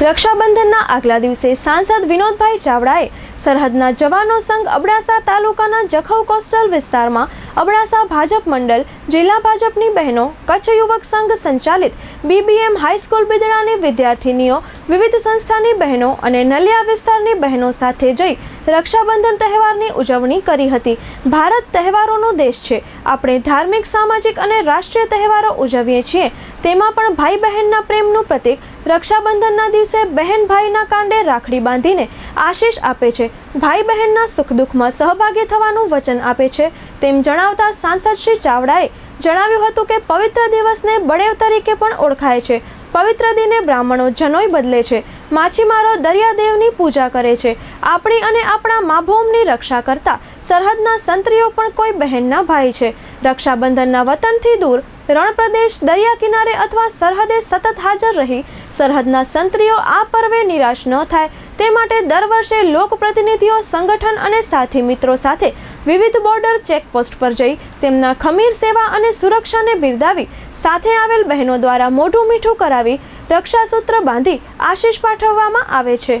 રક્ષાબંધનના આગલા દિવસે સાંસદ વિનોદભાઈ ચાવડાએ સરહદના જવાનો સંઘ અબડાસા તાલુકાના જખૌ કોસ્ટલ વિસ્તારમાં અબડાસા ભાજપ મંડળ, જિલ્લા ભાજપની બહેનો, કચ્છ યુવક સંઘ સંચાલિત બીબીએમ હાઈસ્કૂલ બિદડાની વિદ્યાર્થીનીઓ, વિવિધ સંસ્થાની બહેનો અને નલિયા વિસ્તારની બહેનો સાથે જઈ રક્ષાબંધન તહેવારની ઉજવણી કરી હતી. ભારત તહેવારોનો દેશ છે. આપણે ધાર્મિક, સામાજિક અને રાષ્ટ્રીય તહેવારો ઉજવીએ છીએ. તેમાં પણ ભાઈ બહેનના પ્રેમનું પ્રતીક રક્ષાબંધનના દિવસે બહેન ભાઈના કાંડે રાખડી બાંધીને આશીષ આપે છે. ભાઈ બહેનના સુખ દુઃખમાં સહભાગી થવાનું વચન આપે છે. તેમ જણાવતા સાંસદ શ્રી ચાવડાએ જણાવ્યું હતું કે પવિત્ર દિવસને બળેવ તરીકે પણ ઓળખાય છે. પવિત્ર દિને બ્રાહ્મણો જનોઈ બદલે છે. માછીમારો દરિયાદેવની પૂજા કરે છે. આપણી અને આપણા માભોમની રક્ષા કરતા સરહદના સંત્રીઓ પણ કોઈ બહેનના ભાઈ છે. રક્ષાબંધનના વતનથી દૂર રણપ્રદેશ દરિયા કિનારે અથવા સરહદે સતત હાજર રહી સરહદના સંત્રીઓ આ પર્વે નિરાશ ન થાય. તે માટે દર વર્ષે લોકપ્રતિનિધિઓ, સંગઠન અને સાથી મિત્રો સાથે વિવિધ બોર્ડર ચેકપોસ્ટ પર જઈ તેમના ખમીર સેવા અને સુરક્ષાને બિરદાવી સાથે આવેલ બહેનો દ્વારા મોઢું મીઠું કરાવી રક્ષાસૂત્ર બાંધી આશીષ પાઠવવામાં આવે છે.